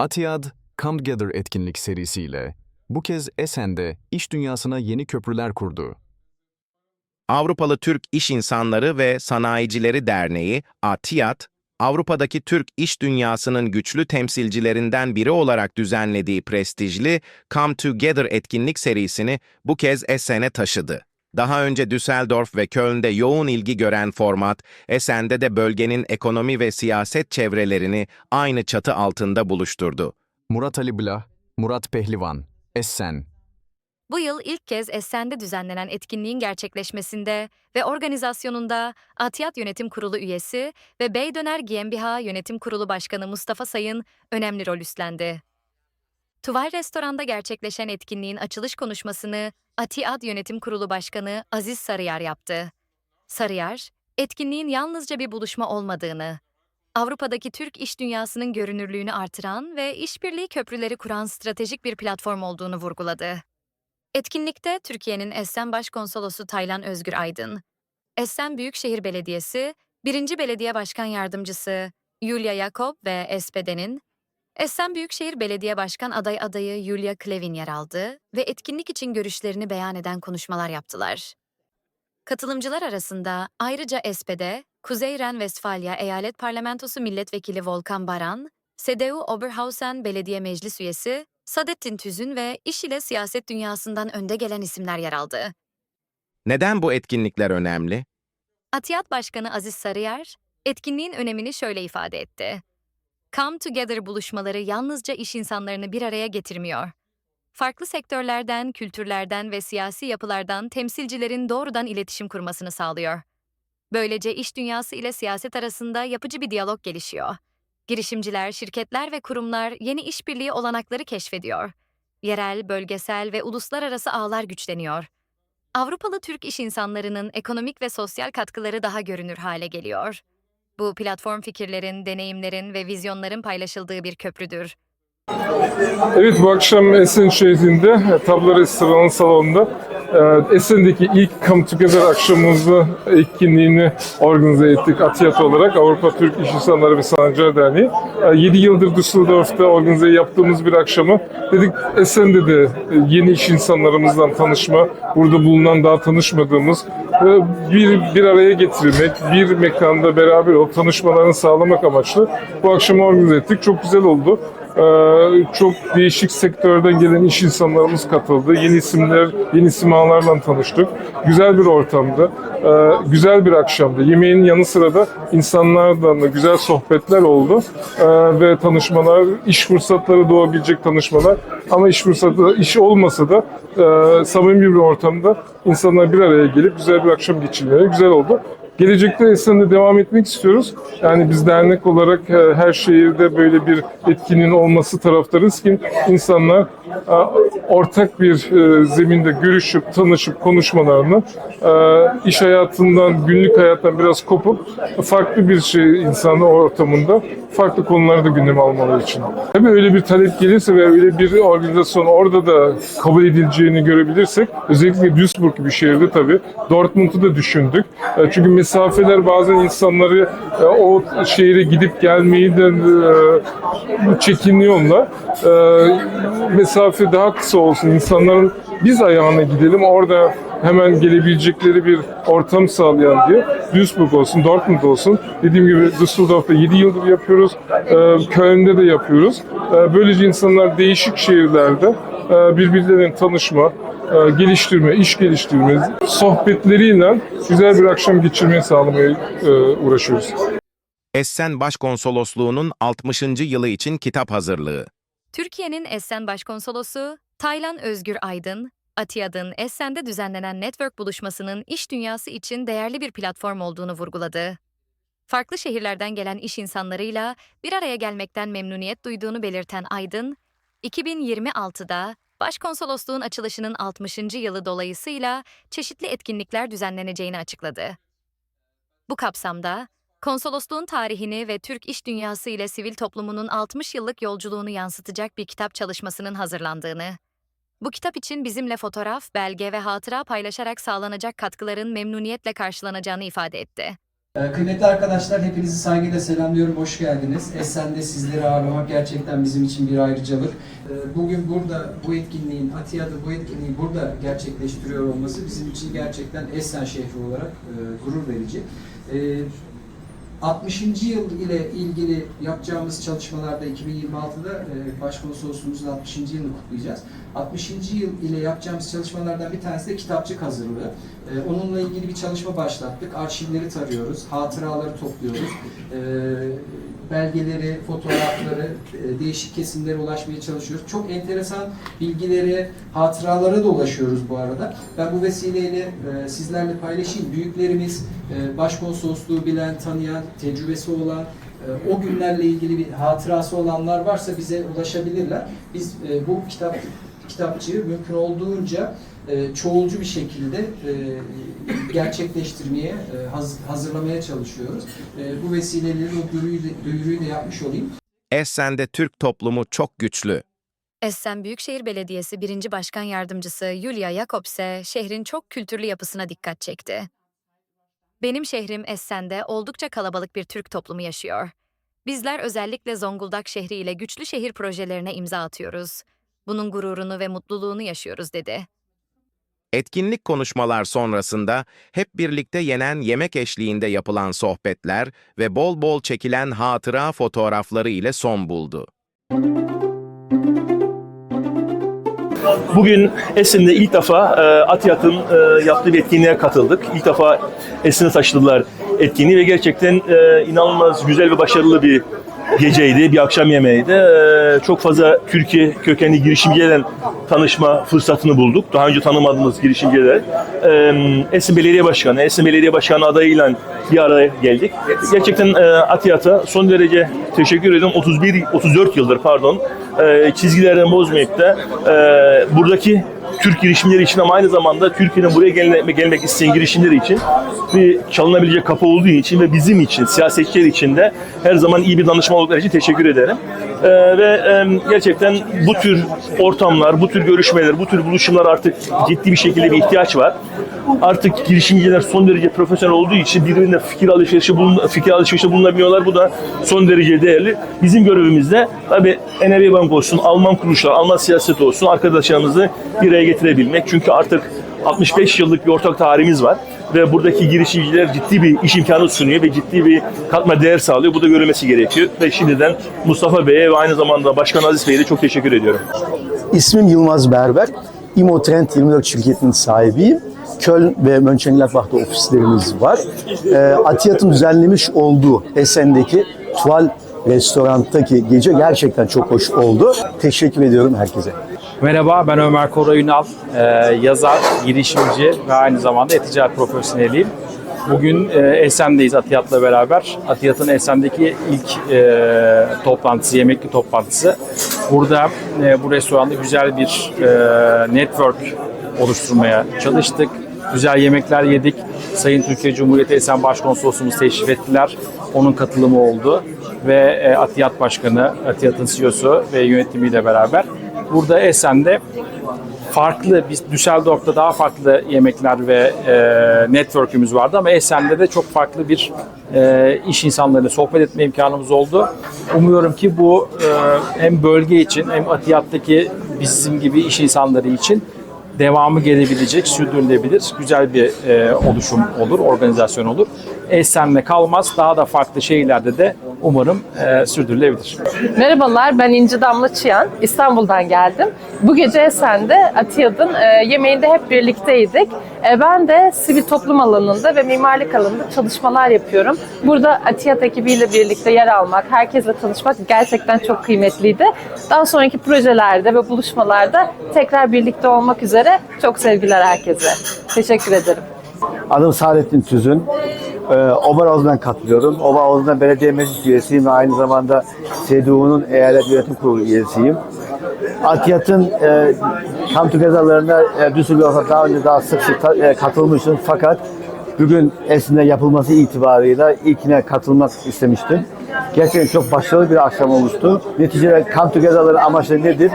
Atiyad Come Together etkinlik serisiyle bu kez Esen'de iş dünyasına yeni köprüler kurdu. Avrupalı Türk İş İnsanları ve Sanayicileri Derneği, ATİAD, Avrupa'daki Türk iş dünyasının güçlü temsilcilerinden biri olarak düzenlediği prestijli Come Together etkinlik serisini bu kez Essen'e taşıdı. Daha önce Düsseldorf ve Köln'de yoğun ilgi gören format, Essen'de de bölgenin ekonomi ve siyaset çevrelerini aynı çatı altında buluşturdu. Murat Ali Blah, Murat Pehlivan, Essen, Bu yıl ilk kez Essen'de düzenlenen etkinliğin gerçekleşmesinde ve organizasyonunda Atiyat Yönetim Kurulu üyesi ve Beydöner GmbH Yönetim Kurulu Başkanı Mustafa Sayın önemli rol üstlendi. Tuval Restoran'da gerçekleşen etkinliğin açılış konuşmasını Atiyat Yönetim Kurulu Başkanı Aziz Sarıyer yaptı. Sarıyer, etkinliğin yalnızca bir buluşma olmadığını, Avrupa'daki Türk iş dünyasının görünürlüğünü artıran ve işbirliği köprüleri kuran stratejik bir platform olduğunu vurguladı. Etkinlikte Türkiye'nin Essen Başkonsolosu Taylan Özgür Aydın, Essen Büyükşehir Belediyesi 1. Belediye Başkan Yardımcısı Yulia Yakob ve SPD'nin, Essen Büyükşehir Belediye Başkan aday adayı Yulia Klevin yer aldı ve etkinlik için görüşlerini beyan eden konuşmalar yaptılar. Katılımcılar arasında ayrıca SPD, Kuzey Ren-Vestfalya Eyalet Parlamentosu Milletvekili Volkan Baran, CDU Oberhausen Belediye Meclis Üyesi Sadettin Tüzün ve iş ile siyaset dünyasından önde gelen isimler yer aldı. Neden bu etkinlikler önemli? Atiyat Başkanı Aziz Sarıyer, etkinliğin önemini şöyle ifade etti. Come Together buluşmaları yalnızca iş insanlarını bir araya getirmiyor. Farklı sektörlerden, kültürlerden ve siyasi yapılardan temsilcilerin doğrudan iletişim kurmasını sağlıyor. Böylece iş dünyası ile siyaset arasında yapıcı bir diyalog gelişiyor. Girişimciler, şirketler ve kurumlar yeni işbirliği olanakları keşfediyor. Yerel, bölgesel ve uluslararası ağlar güçleniyor. Avrupalı Türk iş insanlarının ekonomik ve sosyal katkıları daha görünür hale geliyor. Bu platform fikirlerin, deneyimlerin ve vizyonların paylaşıldığı bir köprüdür. Evet bu akşam Essen şehrinde e, Tablo Restoranı salonunda e, Essen'deki ilk Come Together akşamımızı etkinliğini organize ettik Atiyat olarak Avrupa Türk İş İnsanları ve Sanatçılar Derneği. 7 yıldır Düsseldorf'ta organize yaptığımız bir akşamı dedik Essen'de de e, yeni iş insanlarımızla tanışma, burada bulunan daha tanışmadığımız e, bir, bir araya getirmek, bir mekanda beraber olup tanışmalarını sağlamak amaçlı bu akşamı organize ettik. Çok güzel oldu. Ee, çok değişik sektörden gelen iş insanlarımız katıldı. Yeni isimler, yeni simalarla tanıştık. Güzel bir ortamda, ee, güzel bir akşamdı. Yemeğin yanı sıra da insanlarla da güzel sohbetler oldu. Ee, ve tanışmalar, iş fırsatları doğabilecek tanışmalar. Ama iş fırsatı, iş olmasa da e, samimi bir ortamda insanlar bir araya gelip güzel bir akşam geçirmeleri güzel oldu. Gelecekte Esen'de devam etmek istiyoruz. Yani biz dernek olarak e, her şehirde böyle bir etkinliğin olması taraftarız ki insanlar ortak bir e, zeminde görüşüp, tanışıp, konuşmalarını e, iş hayatından, günlük hayattan biraz kopup farklı bir şey insanı ortamında farklı konularda gündeme almaları için. Tabii öyle bir talep gelirse ve öyle bir organizasyon orada da kabul edileceğini görebilirsek özellikle Duisburg gibi şehirde tabii Dortmund'u da düşündük. E, Çünkü mesafeler bazen insanları o şehre gidip gelmeyi de çekiniyorlar. E, Mesafe daha kısa olsun. İnsanların biz ayağına gidelim orada hemen gelebilecekleri bir ortam sağlayan diye Duisburg olsun, Dortmund olsun. Dediğim gibi Düsseldorf'ta 7 yıldır yapıyoruz. E, Köln'de de yapıyoruz. E, Böylece insanlar değişik şehirlerde e, birbirlerinin tanışma, e, geliştirme, iş geliştirme sohbetleriyle güzel bir akşam geçirmeyi sağlamaya e, uğraşıyoruz. Essen Başkonsolosluğu'nun 60. yılı için kitap hazırlığı. Türkiye'nin Essen Başkonsolosu Taylan Özgür Aydın, Atiyad'ın Essen'de düzenlenen network buluşmasının iş dünyası için değerli bir platform olduğunu vurguladı. Farklı şehirlerden gelen iş insanlarıyla bir araya gelmekten memnuniyet duyduğunu belirten Aydın, 2026'da Başkonsolosluğun açılışının 60. yılı dolayısıyla çeşitli etkinlikler düzenleneceğini açıkladı. Bu kapsamda, konsolosluğun tarihini ve Türk iş dünyası ile sivil toplumunun 60 yıllık yolculuğunu yansıtacak bir kitap çalışmasının hazırlandığını, bu kitap için bizimle fotoğraf, belge ve hatıra paylaşarak sağlanacak katkıların memnuniyetle karşılanacağını ifade etti. Ee, Kıymetli arkadaşlar, hepinizi saygıyla selamlıyorum. Hoş geldiniz. Esen'de sizleri ağırlamak gerçekten bizim için bir ayrıcalık. Ee, Bugün burada bu etkinliğin, Atiya'da bu etkinliği burada gerçekleştiriyor olması bizim için gerçekten Esen şehri olarak e, gurur verici. Ee, 60. yıl ile ilgili yapacağımız çalışmalarda 2026'da e, Başkonsolosluğumuzun 60. yılını kutlayacağız. 60. yıl ile yapacağımız çalışmalardan bir tanesi de kitapçık hazırlığı. E, Onunla ilgili bir çalışma başlattık. Arşivleri tarıyoruz, hatıraları topluyoruz. E, Belgeleri, fotoğrafları, e, değişik kesimlere ulaşmaya çalışıyoruz. Çok enteresan bilgileri, hatıralara da ulaşıyoruz bu arada. Ben bu vesileyle e, sizlerle paylaşayım. Büyüklerimiz, e, başkonsolosluğu bilen, tanıyan, tecrübesi olan, e, o günlerle ilgili bir hatırası olanlar varsa bize ulaşabilirler. Biz bu kitap kitapçığı mümkün olduğunca e, çoğulcu bir şekilde e, gerçekleştirmeye, e, haz- hazırlamaya çalışıyoruz. E, bu vesileyle o duyuruyu, da- duyuruyu da yapmış olayım. Essen'de Türk toplumu çok güçlü. Essen Büyükşehir Belediyesi 1. Başkan Yardımcısı Julia Jakobse şehrin çok kültürlü yapısına dikkat çekti. Benim şehrim Essen'de oldukça kalabalık bir Türk toplumu yaşıyor. Bizler özellikle Zonguldak şehri ile güçlü şehir projelerine imza atıyoruz. Bunun gururunu ve mutluluğunu yaşıyoruz dedi. Etkinlik konuşmalar sonrasında hep birlikte yenen yemek eşliğinde yapılan sohbetler ve bol bol çekilen hatıra fotoğrafları ile son buldu. Bugün Esin'de ilk defa e, Atyat'ın e, yaptığı bir etkinliğe katıldık. İlk defa Esin'e taşıdılar etkinliği ve gerçekten e, inanılmaz güzel ve başarılı bir geceydi, bir akşam yemeğiydi. E, çok fazla Türkiye kökenli girişimcilerle tanışma fırsatını bulduk. Daha önce tanımadığımız girişimciler. E, Esin Belediye Başkanı, Esin Belediye Başkanı adayıyla bir araya geldik. Gerçekten e, Atyat'a son derece teşekkür ediyorum. 31, 34 yıldır pardon e, çizgilerden bozmayıp da e, buradaki Türk girişimleri için ama aynı zamanda Türkiye'nin buraya gelme, gelmek isteyen girişimleri için bir çalınabilecek kapı olduğu için ve bizim için, siyasetçiler için de her zaman iyi bir danışma oldukları için teşekkür ederim. E, ve e, gerçekten bu tür ortamlar, bu tür görüşmeler, bu tür buluşumlar artık ciddi bir şekilde bir ihtiyaç var. Artık girişimciler son derece profesyonel olduğu için birbirine fikir alışverişi bulun, fikir alışverişi bulunabiliyorlar. Bu da son derece değerli. Bizim görevimiz de tabii Enevi Bank olsun, Alman kuruluşlar, Alman siyaset olsun arkadaşlarımızı bir araya getirebilmek. Çünkü artık 65 yıllık bir ortak tarihimiz var ve buradaki girişimciler ciddi bir iş imkanı sunuyor ve ciddi bir katma değer sağlıyor. Bu da görülmesi gerekiyor ve şimdiden Mustafa Bey'e ve aynı zamanda Başkan Aziz Bey'e de çok teşekkür ediyorum. İsmim Yılmaz Berber. İmo Trend 24 şirketinin sahibiyim. Köln ve Mönchengladbach'ta ofislerimiz var. Ee, Atiyat'ın düzenlemiş olduğu Esen'deki Tuval restorandaki gece gerçekten çok hoş oldu. Teşekkür ediyorum herkese. Merhaba, ben Ömer Koray Ünal. Ee, yazar, girişimci ve aynı zamanda e-ticaret profesyoneliyim. Bugün e, Esen'deyiz Atiyat'la beraber. Atiyat'ın Esen'deki ilk e, toplantısı, yemekli toplantısı. Burada e, bu restoranda güzel bir e, network oluşturmaya çalıştık. Güzel yemekler yedik. Sayın Türkiye Cumhuriyeti Esen Başkonsolosumuz teşrif ettiler. Onun katılımı oldu. Ve e, Atiyat Başkanı, Atiyat'ın CEO'su ve yönetimiyle beraber burada Esen'de farklı, biz Düsseldorf'ta daha farklı yemekler ve e, network'ümüz vardı ama Esen'de de çok farklı bir e, iş insanlarıyla sohbet etme imkanımız oldu. Umuyorum ki bu e, hem bölge için hem Atiyat'taki bizim gibi iş insanları için devamı gelebilecek, sürdürülebilir, güzel bir e, oluşum olur, organizasyon olur. Esen'le kalmaz, daha da farklı şehirlerde de umarım e, sürdürülebilir. Merhabalar, ben İnci Damla Çıyan. İstanbul'dan geldim. Bu gece Esen'de Atiyad'ın e, yemeğinde hep birlikteydik. E, ben de sivil toplum alanında ve mimarlık alanında çalışmalar yapıyorum. Burada Atiyat ekibiyle birlikte yer almak, herkesle tanışmak gerçekten çok kıymetliydi. Daha sonraki projelerde ve buluşmalarda tekrar birlikte olmak üzere çok sevgiler herkese. Teşekkür ederim. Adım Saadettin Tüzün. Ee, Oberhausen'dan katılıyorum. Oberhausen'dan belediye meclis üyesiyim ve aynı zamanda CDU'nun eyalet yönetim kurulu üyesiyim. Atiyat'ın e, Come Together'larına e, Düsseldorf'a daha önce daha sık sık e, katılmıştım fakat bugün Esin'de yapılması itibarıyla ilkine katılmak istemiştim. Gerçekten çok başarılı bir akşam olmuştu. Neticede Come Together'ların amaçları nedir?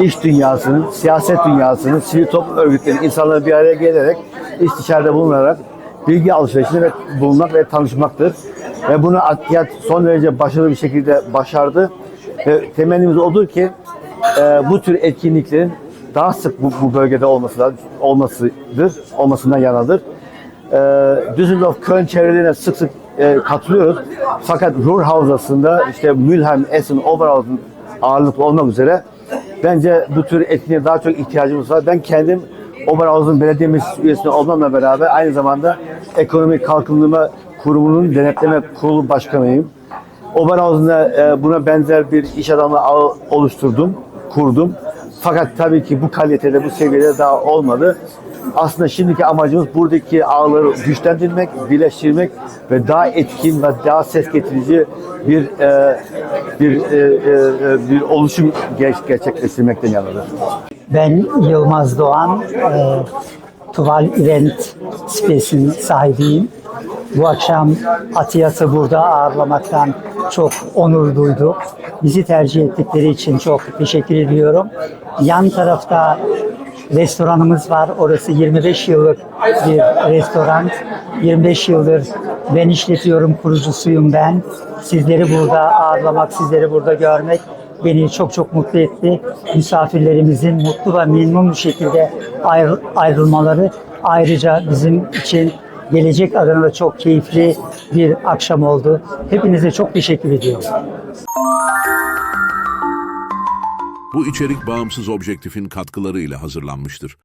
İş dünyasının, siyaset dünyasının, sivil toplum örgütlerinin insanları bir araya gelerek istişarede bulunarak bilgi alışverişinde ve bulunmak ve tanışmaktır. Ve bunu Atiyat son derece başarılı bir şekilde başardı. Ve temennimiz odur ki e, bu tür etkinliklerin daha sık bu, bu bölgede olması olmasıdır, olmasından yanadır. E, Düsseldorf, Köln çevrelerine sık sık e, katılıyoruz. Fakat Ruhr Havzası'nda işte Mülheim, Essen, Oberhausen ağırlıklı olmak üzere bence bu tür etkinliğe daha çok ihtiyacımız var. Ben kendim Oberhausen Belediye Meclisi üyesi olmamla beraber aynı zamanda Ekonomik Kalkınma Kurumu'nun denetleme kurulu başkanıyım. Oberhausen'da e, buna benzer bir iş adamı oluşturdum, kurdum. Fakat tabii ki bu kalitede, bu seviyede daha olmadı. Aslında şimdiki amacımız buradaki ağları güçlendirmek, birleştirmek ve daha etkin ve daha ses getirici bir e, bir e, e, e, bir oluşum ger- gerçekleştirmekten yanadır. Ben Yılmaz Doğan, e, Tuval Event Space'in sahibiyim. Bu akşam Atiyas'ı burada ağırlamaktan çok onur duyduk. Bizi tercih ettikleri için çok teşekkür ediyorum. Yan tarafta restoranımız var. Orası 25 yıllık bir restoran. 25 yıldır ben işletiyorum, kurucusuyum ben. Sizleri burada ağırlamak, sizleri burada görmek beni çok çok mutlu etti. Misafirlerimizin mutlu ve memnun bir şekilde ayrı- ayrılmaları ayrıca bizim için gelecek adına da çok keyifli bir akşam oldu. Hepinize çok teşekkür ediyorum. Bu içerik bağımsız objektifin katkılarıyla hazırlanmıştır.